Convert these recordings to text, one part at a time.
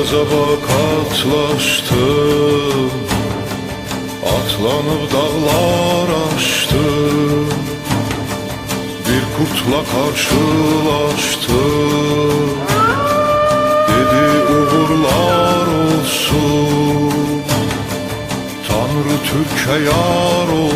Azaba katlaştım Atlanıp dağlar aştım. Bir kurtla karşılaştım Dedi uğurlar olsun. Tanrı Türk'e yar olsun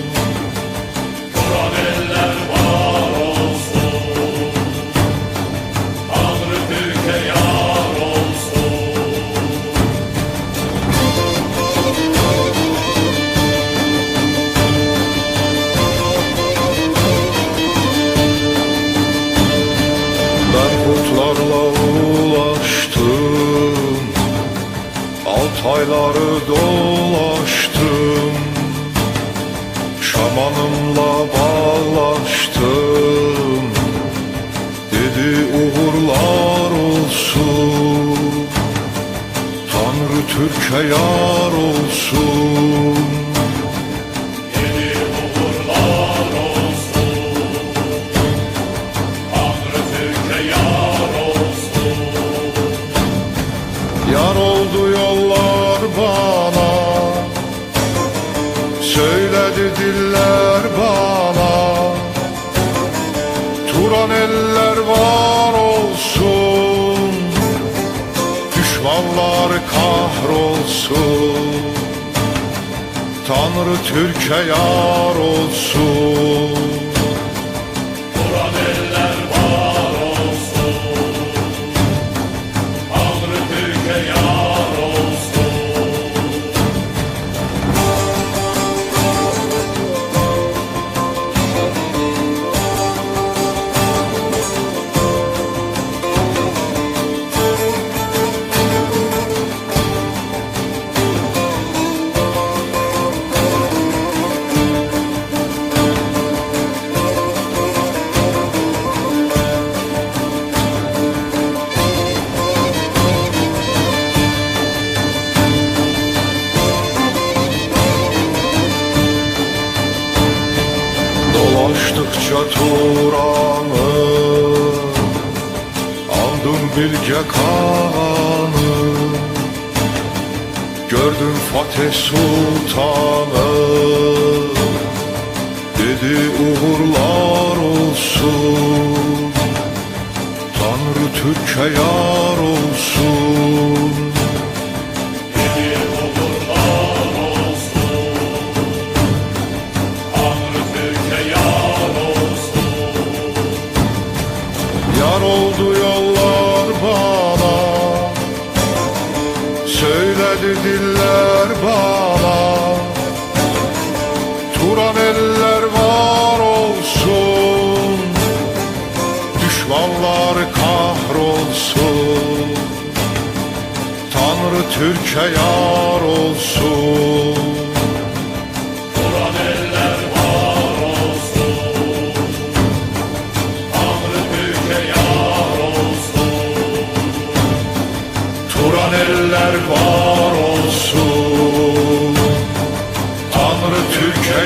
Altayları dolaştım Şamanımla bağlaştım. Dedi uğurlar olsun Tanrı Türk'e yar olsun kahrolsun Tanrı Türk'e yar olsun Dolaştıkça Turan'ı Aldım Bilge Kağan'ı Gördüm Fatih Sultan'ı Dedi uğurlar olsun. Tanrı Türk'e yar olsun Söyledi diller bana. Turan eller var olsun. Düşmanlar kahrolsun. Tanrı Türk'e yar olsun Tanrı Türk'e